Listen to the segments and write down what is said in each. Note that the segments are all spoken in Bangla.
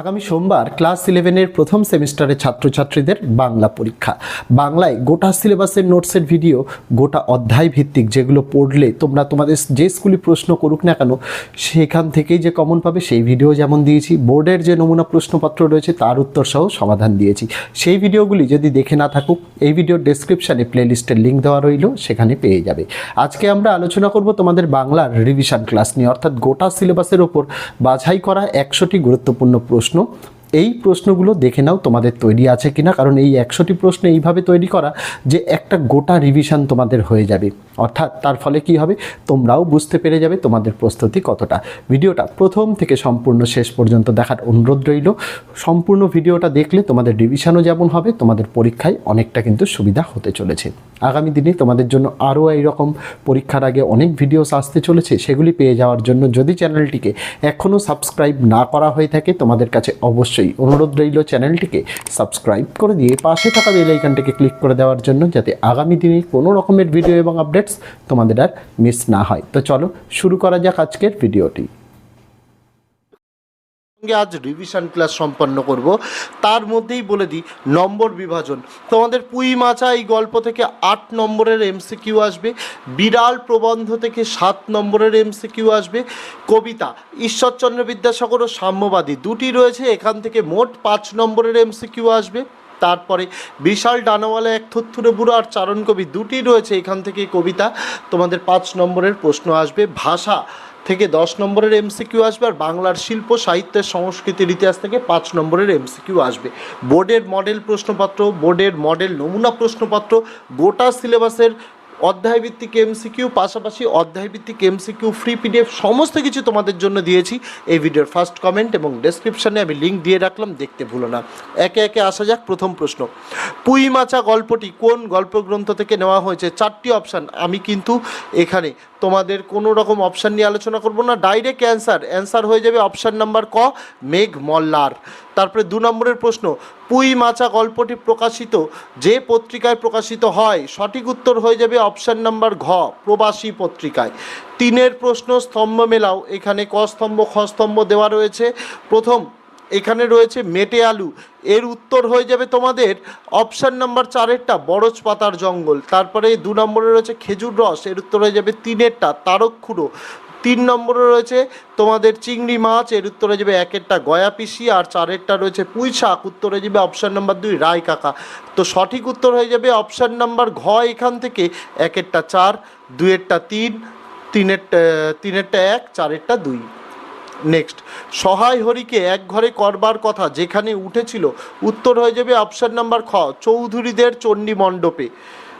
আগামী সোমবার ক্লাস ইলেভেনের প্রথম সেমিস্টারের ছাত্রছাত্রীদের বাংলা পরীক্ষা। বাংলায় গোটা সিলেবাসের নোটসের ভিডিও, গোটা অধ্যায় ভিত্তিক যেগুলো পড়লে তোমরা তোমাদের যে স্কুলে প্রশ্ন করুক না কেন, সেখান থেকেই যে কমন পাবে, সেই ভিডিও যেমন দিয়েছি, বোর্ডের যে নমুনা প্রশ্নপত্র রয়েছে তার উত্তর সহ সমাধান দিয়েছি। সেই ভিডিওগুলি যদি দেখে না থাকুক, এই ভিডিওর ডেসক্রিপশানে প্লেলিস্টের লিঙ্ক দেওয়া রইল, সেখানে পেয়ে যাবে। আজকে আমরা আলোচনা করব তোমাদের বাংলার রিভিশন ক্লাস নিয়ে, অর্থাৎ গোটা সিলেবাসের ওপর বাছাই করা একশোটি গুরুত্বপূর্ণ প্রশ্ন। প্রশ্ন এই প্রশ্নগুলো দেখে নাও, তোমাদের তৈরি আছে কিনা, কারণ এই একশোটি প্রশ্ন এইভাবে তৈরি করা যে একটা গোটা রিভিশন তোমাদের হয়ে যাবে। অর্থাৎ তার ফলে কি হবে? তোমরাও বুঝতে পেরে যাবে তোমাদের প্রস্তুতি কতটা। ভিডিওটা প্রথম থেকে সম্পূর্ণ শেষ পর্যন্ত দেখার অনুরোধ রইল। সম্পূর্ণ ভিডিওটা দেখলে তোমাদের রিভিশনও যেমন হবে, তোমাদের পরীক্ষায় অনেকটা কিন্তু সুবিধা হতে চলেছে। আগামী দিনে তোমাদের জন্য আরও এইরকম পরীক্ষার আগে অনেক ভিডিওস আসতে চলেছে, সেগুলি পেয়ে যাওয়ার জন্য যদি চ্যানেলটিকে এখনও সাবস্ক্রাইব না করা হয়ে থাকে, তোমাদের কাছে অবশ্যই অনুরোধ রইল চ্যানেলটিকে সাবস্ক্রাইব করে দিয়ে পাশে থাকা বেল আইকনটিকে ক্লিক করে দেওয়ার জন্য যাতে আগামী দিনে কোনো রকমের ভিডিও এবং আপডেটস তোমাদের আর মিস না হয়। তো চলো শুরু করা যাক আজকের ভিডিওটি আজ রিভিশন ক্লাস সম্পন্ন করব। তার মধ্যেই বলে দিই, নম্বর বিভাজন। তোমাদের পুঁই মাচা এই গল্প থেকে আট নম্বরের এমসিকিউ আসবে, বিড়াল প্রবন্ধ থেকে সাত নম্বরের এমসিকিউ আসবে, কবিতা, ঈশ্বরচন্দ্র বিদ্যাসাগর ও সাম্যবাদী দুটি রয়েছে, এখান থেকে মোট পাঁচ নম্বরের এমসিকিউ আসবে। তারপরে বিশাল ডানাওয়ালা, এক থুত্থুরে বুড়ো আর চারণ কবি দুটি রয়েছে, এখান থেকে কবিতা, তোমাদের পাঁচ নম্বরের প্রশ্ন আসবে। ভাষা থেকে দশ নম্বরের এমসিকিউ আসবে আর বাংলার শিল্প, সাহিত্যের, সংস্কৃতির ইতিহাস থেকে পাঁচ নম্বরের এমসিকিউ আসবে। বোর্ডের মডেল প্রশ্নপত্র, বোর্ডের মডেল নমুনা প্রশ্নপত্র, গোটা সিলেবাসের অধ্যায়ভিত্তিক এমসিকিউ পাশাপাশি অধ্যায়ভিত্তিক এমসিকিউ ফ্রি পিডিএফ সমস্ত কিছু তোমাদের জন্য দিয়েছি এই ভিডিওর ফার্স্ট কমেন্ট এবং ডেসক্রিপশানে আমি লিঙ্ক দিয়ে রাখলাম, দেখতে ভুলো না। একে একে আসা যাক প্রথম প্রশ্ন। পুঁই মাচা গল্পটি কোন গল্পগ্রন্থ থেকে নেওয়া হয়েছে? চারটি অপশান আমি কিন্তু এখানে তোমাদের কোনো রকম অপশান নিয়ে আলোচনা করব না। ডাইরেক্ট অ্যান্সার অ্যান্সার হয়ে যাবে অপশান নাম্বার ক, মেঘ মল্লার। তারপরে দু নম্বরের প্রশ্ন, পুই মাচা গল্পটি প্রকাশিত, যে পত্রিকায় প্রকাশিত হয়, সঠিক উত্তর হয়ে যাবে অপশান নাম্বার ঘ, প্রবাসী পত্রিকায়। তিনের প্রশ্ন, স্তম্ভ মেলাও, এখানে ক স্তম্ভ, খ স্তম্ভ দেওয়া রয়েছে। প্রথম এখানে রয়েছে মেটে আলু। এর উত্তর হয়ে যাবে তোমাদের অপশান নাম্বার চারেরটা, বরজ পাতার জঙ্গল। তারপরে দু নম্বরে রয়েছে খেজুর রস, এর উত্তর হয়ে যাবে তিনেরটা তারকখুড়ো তিন নম্বরে রয়েছে তোমাদের চিংড়ি মাছ, এর উত্তরে যাবে একেরটা, গয়া পিসি, আর চারেরটা রয়েছে পুঁই শাক। উত্তরে যাবে অপশান নাম্বার দুই, রায় কাকা। তো সঠিক উত্তর হয়ে যাবে অপশান নাম্বার ঘ এখান থেকে, একেরটা চার দুয়েরটা তিন, তিনেরটা তিনেরটা এক, চারেরটা দুই। নেক্সট। সহায় হরিকে এক ঘরে করবার কথা যেখানে উঠেছিল, উত্তর হয়ে যাবে অপশান নাম্বার খ, চৌধুরীদের চণ্ডী মণ্ডপে।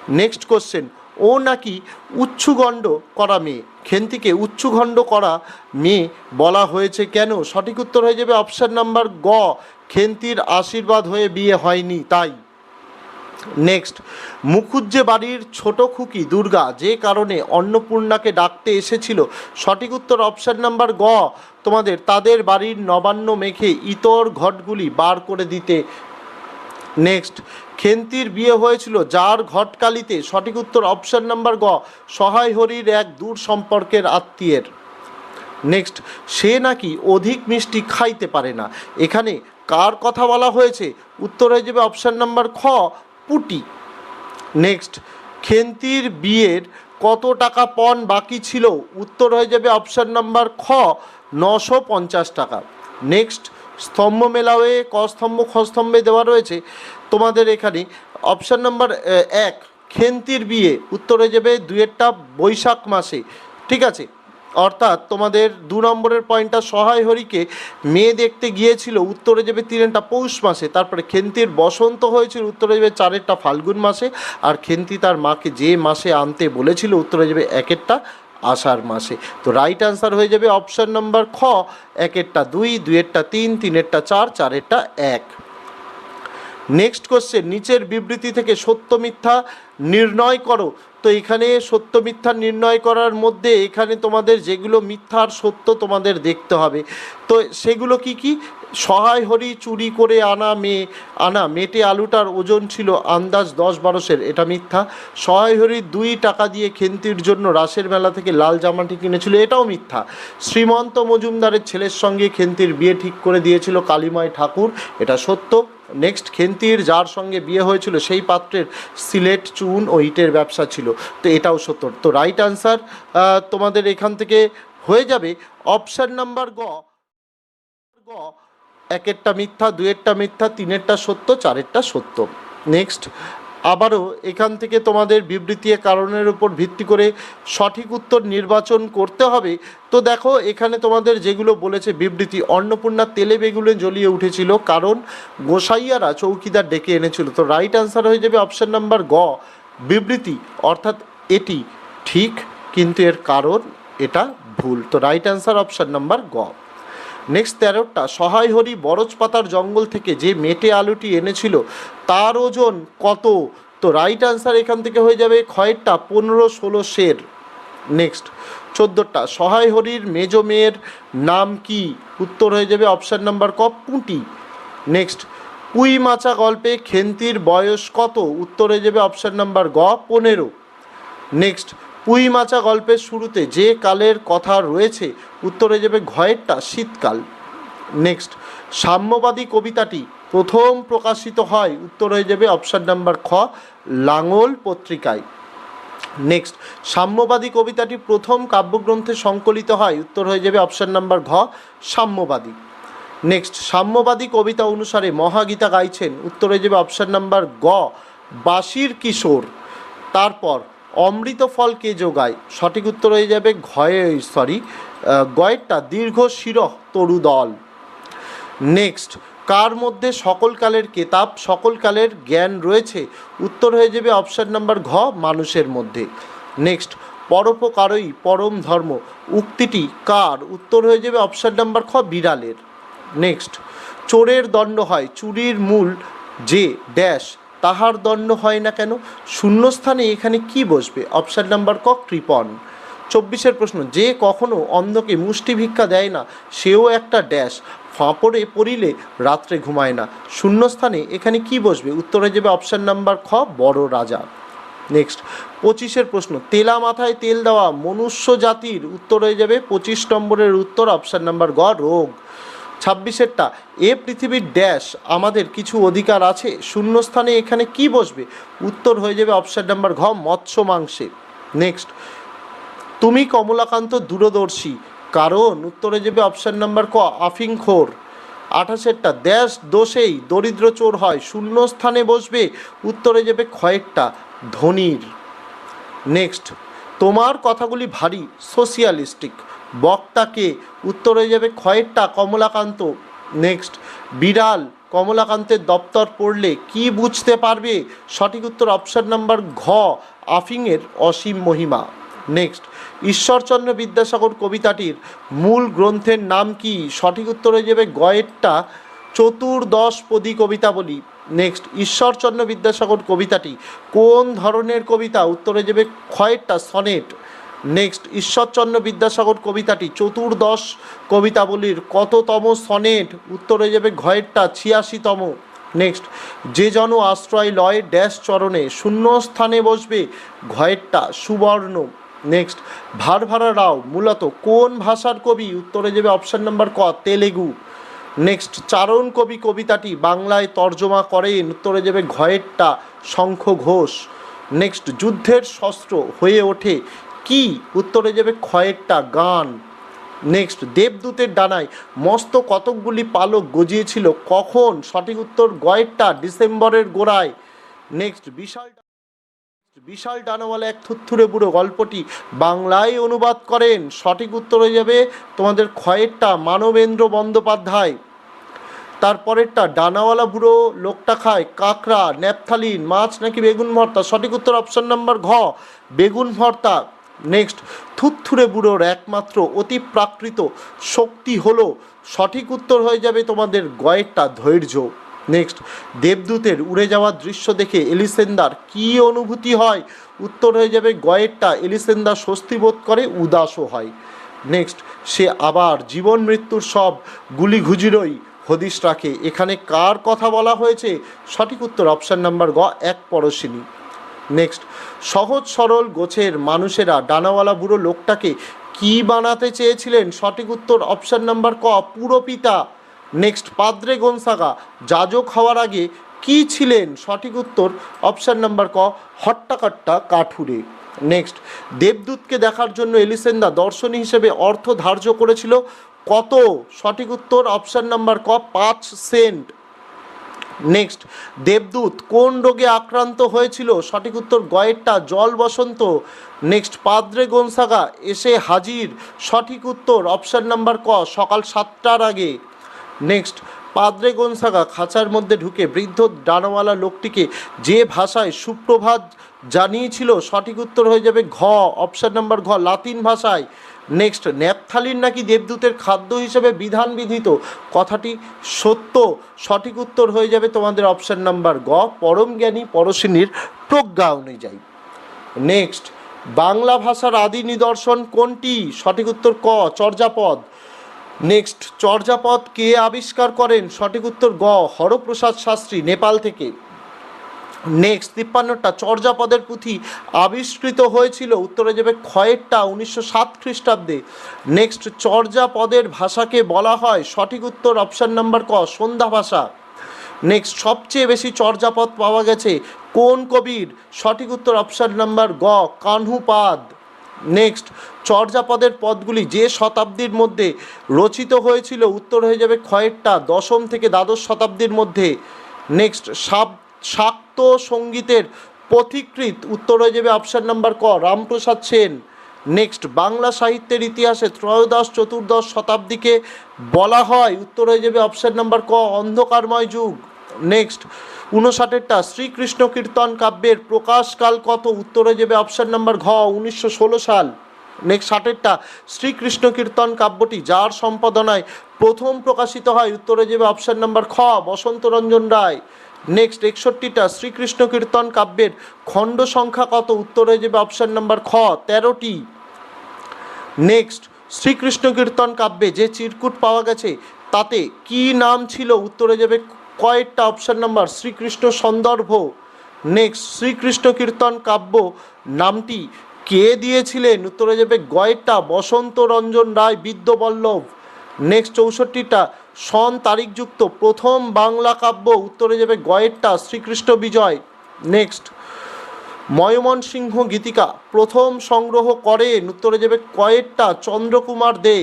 নেক্সট কোশ্চেন ও নাকি উচ্ছুগণ্ড করা মেয়ে? খেন্তিকে উচ্ছুগণ্ড করা মেয়ে বলা হয়েছে কেন? সঠিক উত্তর হয়ে যাবে অপশান নাম্বার গ, খেন্তির আশীর্বাদ হয়ে বিয়ে হয়নি, তাই। নেক্সট মুখুজ্জে বাড়ির ছোট খুকি দুর্গা যে কারণে অন্নপূর্ণাকে ডাকতে এসেছিল। সঠিক উত্তর অপশান নাম্বার গ। তোমাদের তাদের বাড়ির নবান্ন মেখে ইতর ঘটগুলি বার করে দিতে। নেক্সট খেন্তির বিয়ে হয়েছিল, যার ঘটকালিতে সঠিক উত্তর অপশান নাম্বার গ। সহায় হরির এক দূর সম্পর্কের আত্মীয়ের। নেক্সট সে নাকি অধিক মিষ্টি খাইতে পারে না। এখানে কার কথা বলা হয়েছে? উত্তর হয়ে যাবে অপশান নাম্বার খ। পুটি। নেক্সট খেন্তির বিয়ের কত টাকা পণ বাকি ছিল? উত্তর হয়ে যাবে অপশান নাম্বার খ, নশো পঞ্চাশ টাকা। নেক্সট স্তম্ভ মেলাওয়ে ক স্তম্ভ, খ স্তম্ভে দেওয়া রয়েছে। তোমাদের এখানে অপশান নাম্বার এক খেন্তির বিয়ে। উত্তর হয়ে যাবে দুয়েরটা বৈশাখ মাসে। ঠিক আছে? অর্থাৎ তোমাদের দু নম্বরের পয়েন্টটা সহায় হরিকে মেয়ে দেখতে গিয়েছিল উত্তরে যাবে তিনটা পৌষ মাসে, তারপরে খেন্তির বসন্ত হয়েছিল উত্তরে যাবে চারেরটা ফাল্গুন মাসে, আর খেন্তি তার মাকে যে মাসে আনতে বলেছিল উত্তরে যাবে একেরটা আষাঢ় মাসে। তো রাইট আনসার হয়ে যাবে অপশান নম্বর খ, একেরটা দুই, দুইয়েরটা তিন, তিনেরটা চার, চারেরটা এক। নেক্সট কোশ্চেন নিচের বিবৃতি থেকে সত্য মিথ্যা নির্ণয় করো। তো এখানে সত্য মিথ্যা নির্ণয় করার মধ্যে এখানে তোমাদের যেগুলো মিথ্যার সত্য তোমাদের দেখতে হবে। তো সেগুলো কি কি? সহায় হরি চুরি করে আনা মেয়ে আনা, মেটে আলুটার ওজন ছিল আন্দাজ দশ বারোশের, এটা মিথ্যা। সহায় হরি দুই টাকা দিয়ে খেন্তির জন্য রাসের মেলা থেকে লাল জামাটি কিনেছিল, এটাও মিথ্যা। শ্রীমন্ত মজুমদারের ছেলের সঙ্গে খেন্তির বিয়ে ঠিক করে দিয়েছিল কালীময় ঠাকুর, এটা সত্য। নেক্সট খেন্তির যার সঙ্গে বিয়ে হয়েছিল, সেই পাত্রের সিলেট চুন ও ইটের ব্যবসা ছিল। তো এটাও সত্য। তো রাইট আনসার তোমাদের এখান থেকে হয়ে যাবে। অপশান নাম্বার গ। গ একেরটা মিথ্যা দুয়েরটা মিথ্যা তিনেরটা সত্য চারেরটা সত্য। নেক্সট আবারও এখান থেকে তোমাদের বিবৃতি কারণের উপর ভিত্তি করে সঠিক উত্তর নির্বাচন করতে হবে। তো দেখো, এখানে তোমাদের যেগুলো বলেছে বিবৃতি, অন্নপূর্ণা তেলে বেগুনে জ্বলিয়ে উঠেছিল কারণ গোসাইয়ারা চৌকিদার ডেকে এনেছিল। তো রাইট আনসার হয়ে যাবে অপশান নাম্বার গ, বিবৃতি। অর্থাৎ এটি ঠিক, কিন্তু এর কারণ, এটা ভুল। তো রাইট আনসার অপশান নাম্বার গ। নেক্সট তেরোটা সহায় হরি বরজ পাতার জঙ্গল থেকে যে মেটে আলুটি এনেছিল, তার ওজন কত? তো রাইট আনসার এখান থেকে হয়ে যাবে ক্ষয়েরটা পনেরো ষোলো শের। নেক্সট, চোদ্দোটা সহায় হরির মেজ মেয়ের নাম কি? উত্তর হয়ে যাবে অপশান নাম্বার ক, পুঁটি। নেক্সট পুই মাচা গল্পে খেন্তির বয়স কত? উত্তর হয়ে যাবে অপশান নাম্বার গ, পনেরো। নেক্সট পুই মাচা গল্পের শুরুতে যে কালের কথা রয়েছে, উত্তরে যাবে ঘয়েরটা, শীতকাল। নেক্সট সাম্যবাদী কবিতাটি প্রথম প্রকাশিত হয়, উত্তর হয়ে যাবে অপশান নাম্বার খ, লাঙল পত্রিকায়। নেক্সট সাম্যবাদী কবিতাটি প্রথম কাব্যগ্রন্থে সংকলিত হয়, উত্তর হয়ে যাবে অপশান নাম্বার ঘ, সাম্যবাদী। নেক্সট সাম্যবাদী কবিতা অনুসারে মহাগীতা গাইছেন, উত্তর হয়ে যাবে অপশান নাম্বার গ, বাসির কিশোর। তারপর অমৃত ফল কে যোগায় সঠিক উত্তর হয়ে যাবে ঘয়ে সরি গয়েরটা দীর্ঘ শিরহ তরুদল। নেক্সট কার মধ্যে সকল কালের কেতাব, সকল কালের জ্ঞান রয়েছে? উত্তর হয়ে যাবে অপশান নাম্বার ঘ, মানুষের মধ্যে। নেক্সট পরোপকারই পরম ধর্ম। উক্তিটি কার? উত্তর হয়ে যাবে অপশান নাম্বার খ, বিড়ালের। নেক্সট চোরের দণ্ড হয়, চুরির মূল যে ড্যাশ তাহার দণ্ড হয় না কেন? শূন্যস্থানে এখানে কি বসবে? অপশান নাম্বার ক কৃপণ চব্বিশের প্রশ্ন, যে কখনো অন্ধকে মুষ্টি ভিক্ষা দেয় না, সেও একটা ড্যাশ। ফাঁপড়ে পড়িলে রাত্রে ঘুমায় না। শূন্যস্থানে এখানে কি বসবে? উত্তরে যাবে অপশান নাম্বার খ, বড় রাজা। নেক্সট পঁচিশের প্রশ্ন, তেলা মাথায় তেল দেওয়া মনুষ্য জাতির উত্তর হয়ে যাবে পঁচিশ নম্বরের উত্তর অপশান নাম্বার গ, রোগ। ছাব্বিশেরটা। এ পৃথিবীর ড্যাশ, আমাদের কিছু অধিকার আছে? শূন্যস্থানে এখানে কি বসবে? উত্তর হয়ে যাবে অপশান নাম্বার ঘ, মৎস্য মাংসে। নেক্সট। তুমি কমলাকান্ত দূরদর্শী। কারণ উত্তরে যাবে অপশান নাম্বার ক আফিংখোর আঠাশেরটা, দেশ দোষেই দরিদ্র চোর হয়। শূন্য স্থানে বসবে, উত্তরে যাবে ক্ষয়েরটা ধনির। নেক্সট। তোমার কথাগুলি ভারী সোশিয়ালিস্টিক বক্তাকে উত্তরে যাবে ক্ষয়েরটা কমলাকান্ত। নেক্সট বিড়াল, কমলাকান্তের দপ্তর পড়লে কি বুঝতে পারবে? সঠিক উত্তর অপশান নাম্বার ঘ, আফিংয়ের অসীম মহিমা। নেক্সট ঈশ্বরচন্দ্র বিদ্যাসাগর কবিতাটির মূল গ্রন্থের নাম কি? সঠিক উত্তর হয়ে যাবে গয়েরটা চতুর্দশপদী কবিতা বলি। নেক্সট ঈশ্বরচন্দ্র বিদ্যাসাগর কবিতাটি কোন ধরনের কবিতা? উত্তরে যাবে ক্ষয়েরটা সনেট। নেক্সট ঈশ্বরচন্দ্র বিদ্যাসাগর কবিতাটি, চতুর্দশ কবিতাবলীর কততম সনেট, উত্তরে যাবে ঘয়েরটা ছিয়াশিতম। নেক্সট যে জন আশ্রয় লয় ড্যাশ চরণে শূন্য স্থানে বসবে ঘয়েরটা সুবর্ণ। নেক্সট ভারভারা রাও, মূলত কোন ভাষার কবি, উত্তরে যাবে অপশান নাম্বার ক, তেলেগু। নেক্সট চারণ কবি কবিতাটি বাংলায় তর্জমা করেন, উত্তরে যাবে ঘয়েরটা শঙ্খ ঘোষ। নেক্সট যুদ্ধের শস্ত্র হয়ে ওঠে কি? উত্তরে যাবে ক্ষয়েরটা, গান। নেক্সট দেবদূতের ডানায়। মস্ত কতকগুলি পালক গজিয়েছিল, কখন? সঠিক উত্তর, গয়েরটা, ডিসেম্বরের গোড়ায়। নেক্সট বিশাল বিশাল ডানাওয়ালা এক থুত্থুরে বুড়ো গল্পটি বাংলায় অনুবাদ করেন। সঠিক উত্তর হয়ে যাবে তোমাদের ক্ষয়েরটা, মানবেন্দ্র বন্দ্যোপাধ্যায়। তারপরেরটা ডানাওয়ালা বুড়ো লোকটা খায়, কাঁকড়া, ন্যাপথালিন, মাছ নাকি বেগুন ভর্তা? সঠিক উত্তর অপশন নাম্বার ঘ, বেগুন ভর্তা। নেক্সট থুত্থুরে বুড়োর একমাত্র অতি প্রাকৃত শক্তি হলো, সঠিক উত্তর হয়ে যাবে তোমাদের গয়েরটা ধৈর্য। নেক্সট দেবদূতের উড়ে যাওয়ার দৃশ্য দেখে এলিসেন্দার কি অনুভূতি হয়? উত্তর হয়ে যাবে, গয়েরটা এলিসেন্দার স্বস্তি বোধ করে, উদাসও হয়। নেক্সট সে আবার জীবন মৃত্যুর সব গুলি ঘুজিরই হদিশ রাখে। এখানে কার কথা বলা হয়েছে? সঠিক উত্তর অপশান নাম্বার গ, এক পরশিনী। নেক্সট সহজ সরল গোছের মানুষেরা ডানাওয়ালা বুড়ো লোকটাকে কি বানাতে চেয়েছিলেন? সঠিক উত্তর অপশান নাম্বার ক পুরপিতা নেক্সট পাদ্রে গনসাগা, যাজক হওয়ার আগে কি ছিলেন? সঠিক উত্তর অপশান নাম্বার ক, হট্টাকাট্টা কাঠুরে। নেক্সট দেবদূতকে দেখার জন্য এলিসেন্দা দর্শনী হিসেবে অর্থ ধার্য করেছিল কত? সঠিক উত্তর অপশান নাম্বার ক, পাঁচ সেন্ট। নেক্সট দেবদূত কোন রোগে আক্রান্ত হয়েছিল? সঠিক উত্তর, গয়েরটা, জল বসন্ত। নেক্সট পাদ্রে গোনসাগা, এসে হাজির। সঠিক উত্তর অপশান নাম্বার ক, সকাল সাতটার আগে। নেক্সট পাদ্রে গোনসাগা, খাঁচার মধ্যে ঢুকে বৃদ্ধ ডানাওয়ালা লোকটিকে যে ভাষায় সুপ্রভাত জানিয়েছিল, সঠিক উত্তর হয়ে যাবে ঘ অপশান নাম্বার ঘ, লাতিন ভাষায়। নেক্সট ন্যাপথালিন নাকি দেবদূতের খাদ্য হিসেবে বিধান বিধিত কথাটি সত্য, সঠিক উত্তর হয়ে যাবে তোমাদের অপশান নাম্বার গ, পরম জ্ঞানী পরশিনীর প্রজ্ঞা অনুযায়ী। নেক্সট বাংলা ভাষার আদি নিদর্শন কোনটি? সঠিক উত্তর ক, চর্যাপদ। নেক্সট চর্যাপদ কে আবিষ্কার করেন? সঠিক উত্তর গ, হরপ্রসাদ শাস্ত্রী, নেপাল থেকে। নেক্সট তিপ্পান্নটা চর্যাপদের পুঁথি আবিষ্কৃত হয়েছিল উত্তরে যাবে ক্ষয়েরটা উনিশশো সাত খ্রিস্টাব্দে। নেক্সট চর্যাপদের ভাষাকে বলা হয় সঠিক উত্তর অপশান নাম্বার ক, সন্ধ্যা ভাষা। নেক্সট সবচেয়ে বেশি চর্যাপদ পাওয়া গেছে কোন কবির? সঠিক উত্তর অপশান নাম্বার গ, কানহুপাদ। নেক্সট চর্যাপদের পদগুলি যে শতাব্দীর মধ্যে রচিত হয়েছিল উত্তর হয়ে যাবে ক্ষয়েরটা দশম থেকে দ্বাদশ শতাব্দীর মধ্যে। নেক্সট সাব শাক্ত সঙ্গীতের পথিকৃত উত্তর হয়ে যাবে অপশান নাম্বার ক, রামপ্রসাদ সেন। নেক্সট বাংলা সাহিত্যের ইতিহাসে ত্রয়োদশ, চতুর্দশ শতাব্দীকে বলা হয়। উত্তর হয়ে যাবে অপশান নাম্বার ক, অন্ধকারময় যুগ। নেক্সট উনষাটেরটা, শ্রীকৃষ্ণ কীর্তন কাব্যের প্রকাশকাল কত? উত্তর হয়ে যাবে অপশান নাম্বার ঘ, উনিশশো ষোলো সাল। নেক্সট ষাটেরটা, শ্রীকৃষ্ণ কীর্তন কাব্যটি যার সম্পাদনায় প্রথম প্রকাশিত হয়? উত্তরে যাবে অপশান নাম্বার খ, বসন্তরঞ্জন রায়। নেক্সট একষট্টিটা, শ্রীকৃষ্ণ কীর্তন কাব্যের খণ্ড সংখ্যা কত? উত্তর হয়ে যাবে অপশান নাম্বার খ, তেরোটি। নেক্সট শ্রীকৃষ্ণ কীর্তন কাব্যে যে চিরকুট পাওয়া গেছে, তাতে কি নাম ছিল? উত্তরে যাবে কয়েকটা option number Shrikrishna Sandarbha. Next Shrikrishna Kirtan Kavya নামটি কে দিয়েছিলেন? উত্তরে যাবে গয়েরটা বসন্ত রঞ্জন রায়, বিদ্যবল্লভ। নেক্সট চৌষট্টিটা, সন তারিখযুক্ত প্রথম বাংলা কাব্য উত্তরে যাবে গয়েরটা শ্রীকৃষ্ণ বিজয়। নেক্সট ময়মনসিংহ গীতিকা, প্রথম সংগ্রহ করেন উত্তরে যাবে কয়েকটা চন্দ্রকুমার দে।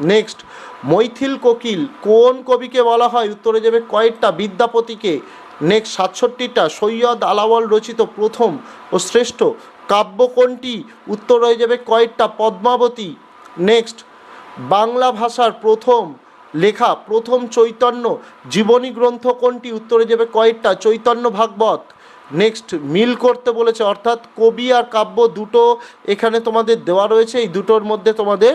নেক্সট, মৈথিল কোকিল, কোন কবিকে বলা হয় উত্তরে যাবে কয়েকটা বিদ্যাপতিকে। নেক্সট, সাতষট্টিটা, সৈয়দ আলাওয়াল রচিত প্রথম ও শ্রেষ্ঠ কাব্য কোনটি উত্তর হয়ে যাবে কয়েকটা পদ্মাবতী। নেক্সট বাংলা ভাষার প্রথম লেখা, প্রথম চৈতন্য জীবনী গ্রন্থ কোনটি? উত্তরে যাবে কয়েকটা, চৈতন্য ভাগবত। নেক্সট মিল করতে বলেছে, অর্থাৎ কবি আর কাব্য দুটো এখানে তোমাদের দেওয়া রয়েছে, এই দুটোর মধ্যে তোমাদের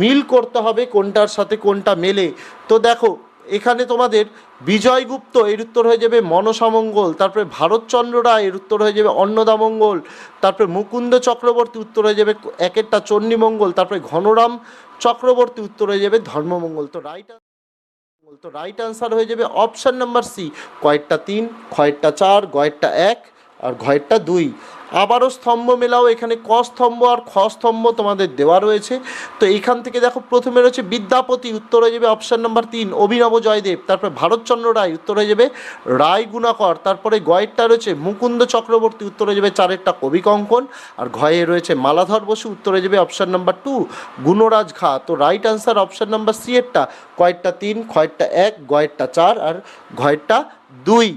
মিল করতে হবে কোনটার সাথে কোনটা মেলে। তো দেখো এখানে তোমাদের বিজয়গুপ্ত এর উত্তর হয়ে যাবে মনসামঙ্গল তারপরে ভারতচন্দ্র রায় এর উত্তর হয়ে যাবে অন্নদামঙ্গল তারপরে মুকুন্দ চক্রবর্তী উত্তর হয়ে যাবে একেরটা চণ্ডীমঙ্গল তারপরে ঘনরাম চক্রবর্তী উত্তর হয়ে যাবে ধর্মমঙ্গল তো রাইট তো রাইট আনসার হয়ে যাবে অপশান নাম্বার সি কয়েকটা তিন, কয়েকটা চার, কয়েকটা এক আর ঘয়েরটা দুই। আবারও স্তম্ভ মেলাও, এখানে ক স্তম্ভ আর খ স্তম্ভ তোমাদের দেওয়া রয়েছে। তো এইখান থেকে দেখো, প্রথমে রয়েছে বিদ্যাপতি, উত্তর হয়ে যাবে অপশান নাম্বার তিন, অভিনব জয়দেব। তারপরে ভারতচন্দ্র রায়, উত্তর হয়ে যাবে রায় গুণাকর। তারপরে গয়েরটা রয়েছে মুকুন্দ চক্রবর্তী, উত্তর হয়ে যাবে চারেরটা কবি কঙ্কন। আর ঘয়ে রয়েছে মালাধর বসু, উত্তর হয়ে যাবে option number two Gunraj Khan তো right answer option number C এরটা, কয়েকটা তিন, কয়েকটা এক গয়েরটা চার আর ঘয়েরটা দুই।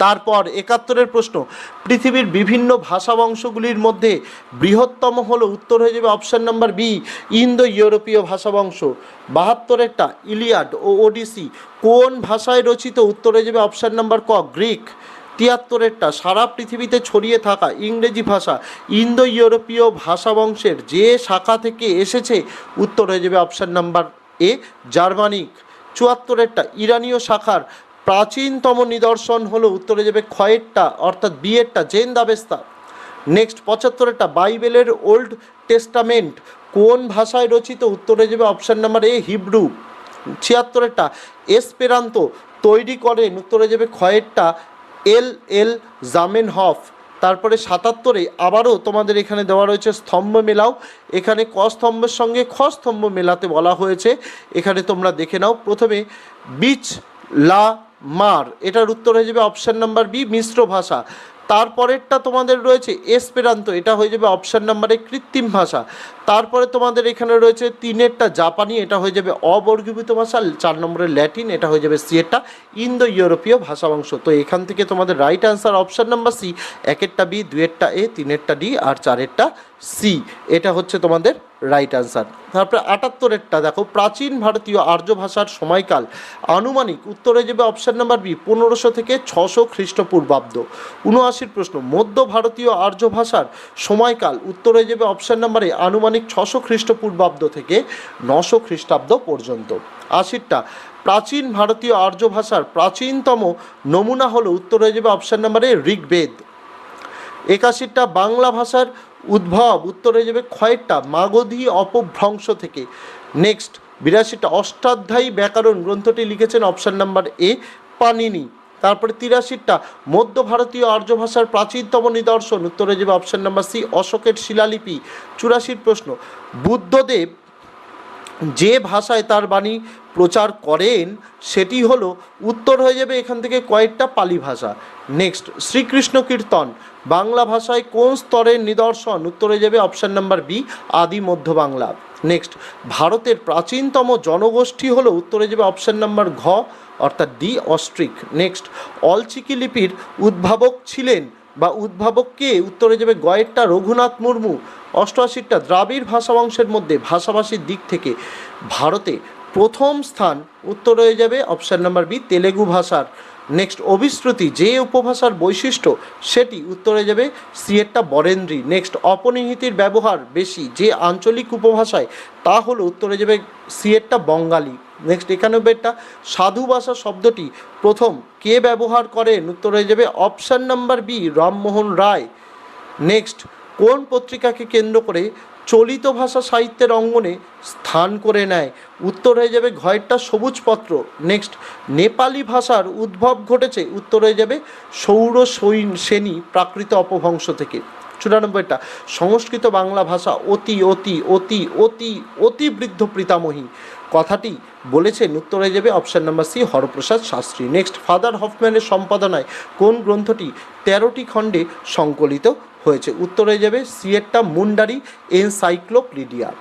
তারপর একাত্তরের প্রশ্ন, পৃথিবীর বিভিন্ন ভাষা বংশগুলির মধ্যে বৃহত্তম হলো উত্তর হয়ে যাবে অপশান নাম্বার বি ইন্দো ইউরোপীয় ভাষা বংশ বাহাত্তরেরটা ইলিয়াড ও ওডিসি কোন ভাষায় রচিত উত্তর হয়ে যাবে অপশান নাম্বার ক, গ্রিক। তিয়াত্তরেরটা, সারা পৃথিবীতে ছড়িয়ে থাকা ইংরেজি ভাষা ইন্দো ইউরোপীয় ভাষা বংশের যে শাখা থেকে এসেছে উত্তর হয়ে যাবে অপশান নাম্বার এ, জার্মানিক। চুয়াত্তরেরটা, ইরানীয় শাখার প্রাচীনতম নিদর্শন হলো উত্তরে যাবে ক্ষয়েরটা অর্থাৎ বিয়েরটা জেন দাবেস্তা নেক্সট পঁচাত্তরেরটা, বাইবেলের ওল্ড টেস্টামেন্ট, কোন ভাষায় রচিত? উত্তরে যাবে অপশান নাম্বার এ, হিব্রু। ছিয়াত্তরেরটা, এসপেরান্ত, তৈরি করেন। উত্তরে যাবে ক্ষয়েরটা এল এল জামেন হফ তারপরে সাতাত্তরে, আবারও তোমাদের এখানে দেওয়া রয়েছে স্তম্ভ মেলাও। এখানে ক স্তম্ভের সঙ্গে খ স্তম্ভ মেলাতে বলা হয়েছে। এখানে তোমরা দেখে নাও। প্রথমে, বিচ, লা মার। এটার উত্তর হয়ে যাবে অপশান নাম্বার বি মিশ্র ভাষা। তারপরেরটা তোমাদের রয়েছে এসপেরান্ত এটা হয়ে যাবে অপশান নাম্বারে কৃত্রিম ভাষা। তারপরে তোমাদের এখানে রয়েছে তিনেরটা জাপানি, এটা হয়ে যাবে অবর্গীভূত ভাষা, চার নম্বরের ল্যাটিন, এটা হয়ে যাবে সি ইন্দো ইউরোপীয় ভাষাবংশ। তো এখান থেকে তোমাদের right answer option number C একেরটা B দুয়েরটা এ তিনেরটা ডি আর চারেরটা সি এটা হচ্ছে তোমাদের রাইট অ্যান্সার তারপরে আটাত্তরেরটা, দেখো, প্রাচীন ভারতীয় আর্য ভাষার সময়কাল। আনুমানিক উত্তরে যাবে অপশান নাম্বার বি পনেরোশো থেকে ছশো খ্রিস্টপূর্বাব্দ। উনআশির প্রশ্ন, মধ্য ভারতীয় আর্য ভাষার সময়কাল, উত্তরে যাবে অপশান নাম্বারে আনুমানিক ছশো খ্রিস্টপূর্বাব্দ থেকে নশো খ্রিস্টাব্দ পর্যন্ত। আশিরটা, প্রাচীন ভারতীয় আর্য ভাষার প্রাচীনতম নমুনা হলো উত্তরে যাবে অপশান নাম্বারে ঋগ্বেদ। একাশিটা বাংলা ভাষার উদ্ভব, উত্তরে যাবে ক্ষয়টা, মাগধী অপভ্রংশ থেকে। নেক্সট বিরাশিটা, অষ্টাধ্যায়ী ব্যাকরণ গ্রন্থটি লিখেছেন অপশান নাম্বার এ পানিনি। তারপরে তিরাশিটা, মধ্য ভারতীয় আর্য ভাষার প্রাচীনতম নিদর্শন। উত্তরে যাবে অপশান নাম্বার সি অশোকের শিলালিপি। চুরাশির প্রশ্ন, বুদ্ধদেব যে ভাষায় তার বাণী প্রচার করেন, সেটি হলো উত্তর হয়ে যাবে এখান থেকে কয়েকটা পালি ভাষা। নেক্সট শ্রীকৃষ্ণ কীর্তন। বাংলা ভাষায় কোন স্তরের নিদর্শন? উত্তরে যাবে অপশান নাম্বার বি আদি মধ্য বাংলা। নেক্সট ভারতের প্রাচীনতম জনগোষ্ঠী হলো, উত্তরে যাবে অপশান নাম্বার ঘ, অর্থাৎ ডি অস্ট্রিক নেক্সট অলচিকি লিপির উদ্ভাবক ছিলেন বা উদ্ভাবক কে? উত্তরে যাবে গয়েরটা রঘুনাথ মুর্মু। অষ্টআশিটা দ্রাবিড় ভাষা ভাষাবংশের মধ্যে ভাষাভাষীর দিক থেকে ভারতে প্রথম স্থান। উত্তর হয়ে যাবে অপশান নাম্বার বি, তেলেগু ভাষার। নেক্সট অভিশ্রুতি, যে উপভাষার বৈশিষ্ট্য, সেটি উত্তরে যাবে সিয়েরটা বরেন্দ্রী। নেক্সট অপনিহিতির ব্যবহার বেশি, যে আঞ্চলিক উপভাষায়, তা হলো উত্তরে যাবে সিয়েরটা বঙ্গালী। নেক্সট একানব্বইটা সাধু ভাষা শব্দটি প্রথম, কে ব্যবহার করেন? উত্তর হয়ে যাবে option number B, Rammohan Roy. Next, কোন পত্রিকাকে কেন্দ্র করে চলিত ভাষা সাহিত্যের অঙ্গনে স্থান করে নেয়। উত্তর হয়ে যাবে ঘয়টা সবুজপত্র। নেক্সট নেপালি ভাষার উদ্ভব ঘটেছে। উত্তর হয়ে যাবে সৌর সৈন শ্রেণি প্রাকৃত অপভ্রংশ থেকে। চুরানব্বইটা, সংস্কৃত বাংলা ভাষা অতি অতি অতি অতি অতি বৃদ্ধ পিতামহী কথাটি বলেছেন, উত্তর হয়ে যাবে option number C Haraprasad Shastri. Next father হফম্যানের সম্পাদনায় কোন গ্রন্থটি তেরোটি খণ্ডে সংকলিত? হয়েছে। উত্তর হয়ে যাবে সিয়েরটা মুন্ডারি এনসাইক্লোপিডিয়া।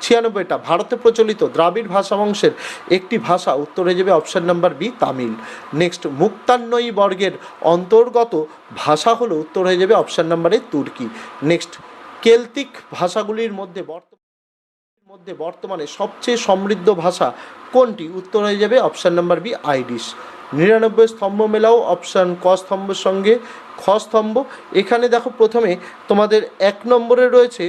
ছিয়ানব্বইটা, ভারতে প্রচলিত দ্রাবিড় ভাষা ভাষাবংশের একটি ভাষা। উত্তরে যাবে option number B, Tamil. Next, মুক্তান্নয়ী বর্গের অন্তর্গত ভাষা হলো উত্তর হয়ে যাবে অপশান নাম্বারে তুর্কি। নেক্সট, কেলতিক ভাষাগুলির মধ্যে বর্তমান মধ্যে বর্তমানে সবচেয়ে সমৃদ্ধ ভাষা কোনটি? উত্তর হয়ে যাবে অপশান নাম্বার বি, আইরিশ। নিরানব্বই স্তম্ভ মেলাও অপশান ক স্তম্ভের সঙ্গে খ স্তম্ভ। এখানে দেখো প্রথমে তোমাদের এক নম্বরে রয়েছে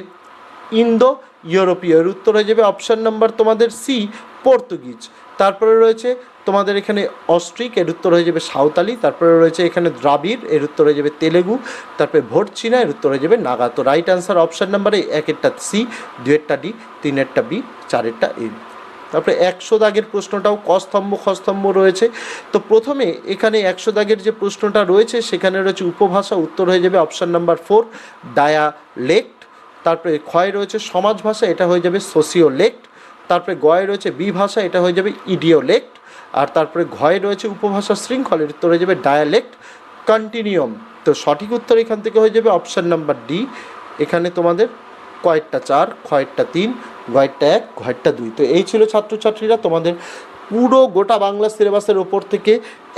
ইন্দো ইউরোপীয় এর উত্তর হয়ে যাবে অপশান নাম্বার তোমাদের সি পর্তুগিজ। তারপরে রয়েছে তোমাদের এখানে অস্ট্রিক, এর উত্তর হয়ে যাবে সাঁওতালি। তারপরে রয়েছে এখানে দ্রাবিড়, এর উত্তর হয়ে যাবে তেলেগু। তারপরে ভোট চীনা এর উত্তর হয়ে যাবে নাগা। তো রাইট অ্যান্সার অপশান নাম্বারে একেরটা সি দুয়েরটা ডি তিনেরটা বি চারেরটা এ তারপরে একশো দাগের প্রশ্নটাও কস্তম্ভ খস্তম্ভ রয়েছে। তো প্রথমে এখানে একশো দাগের যে প্রশ্নটা রয়েছে, সেখানে রয়েছে উপভাষা, উত্তর হয়ে যাবে অপশান নাম্বার ফোর ডায়ালেক্ট তারপরে ক্ষয় রয়েছে সমাজ ভাষা এটা হয়ে যাবে সোসিওলেক্ট তারপরে গয়ে রয়েছে বি ভাষা এটা হয়ে যাবে ইডিওলেক্ট আর তারপরে ঘয়ে রয়েছে উপভাষা শৃঙ্খলের, উত্তর হয়ে যাবে ডায়ালেক্ট কন্টিনিউম তো সঠিক উত্তর এখান থেকে হয়ে যাবে অপশান নাম্বার ডি এখানে তোমাদের কয়েকটা চার কয়েকটা তিন গয়েরটা এক ঘয়েরটা দুই। তো এই ছিল ছাত্রছাত্রীরা তোমাদের পুরো গোটা বাংলা সিলেবাসের ওপর থেকে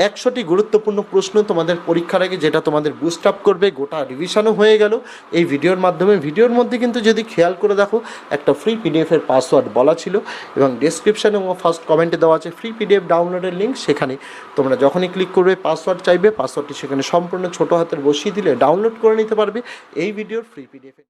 একশোটি গুরুত্বপূর্ণ প্রশ্ন তোমাদের পরীক্ষার আগে যেটা তোমাদের বুস্ট আপ করবে, গোটা রিভিশনও হয়ে গেল। এই ভিডিওর মাধ্যমে, ভিডিওর মধ্যে কিন্তু যদি খেয়াল করে দেখো, একটা ফ্রি পিডিএফের পাসওয়ার্ড বলা ছিল এবং ডেসক্রিপশানে এবং ফার্স্ট কমেন্টে দেওয়া আছে। ফ্রি পিডিএফ ডাউনলোডের লিঙ্ক সেখানে। তোমরা যখনই ক্লিক করবে পাসওয়ার্ড চাইবে পাসওয়ার্ডটি সেখানে সম্পূর্ণ ছোটো হাতের বসিয়ে দিলে ডাউনলোড করে নিতে পারবে। এই ভিডিওর ফ্রি পিডিএফে